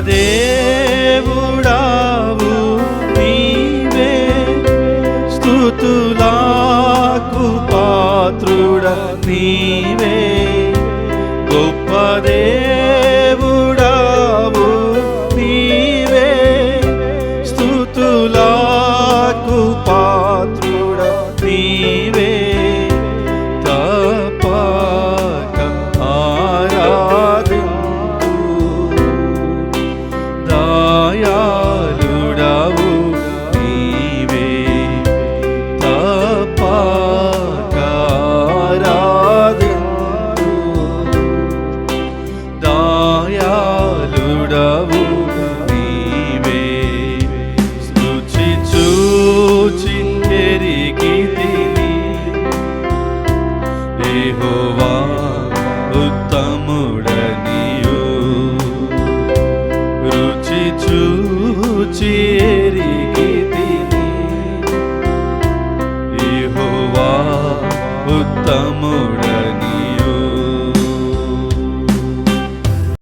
దేవుడావు. నీవే స్థుతులకు పాత్రుడ. నీవే గొప్ప దేవుడావు యెహోవా ఉత్తముడనియు. రుచి చూచి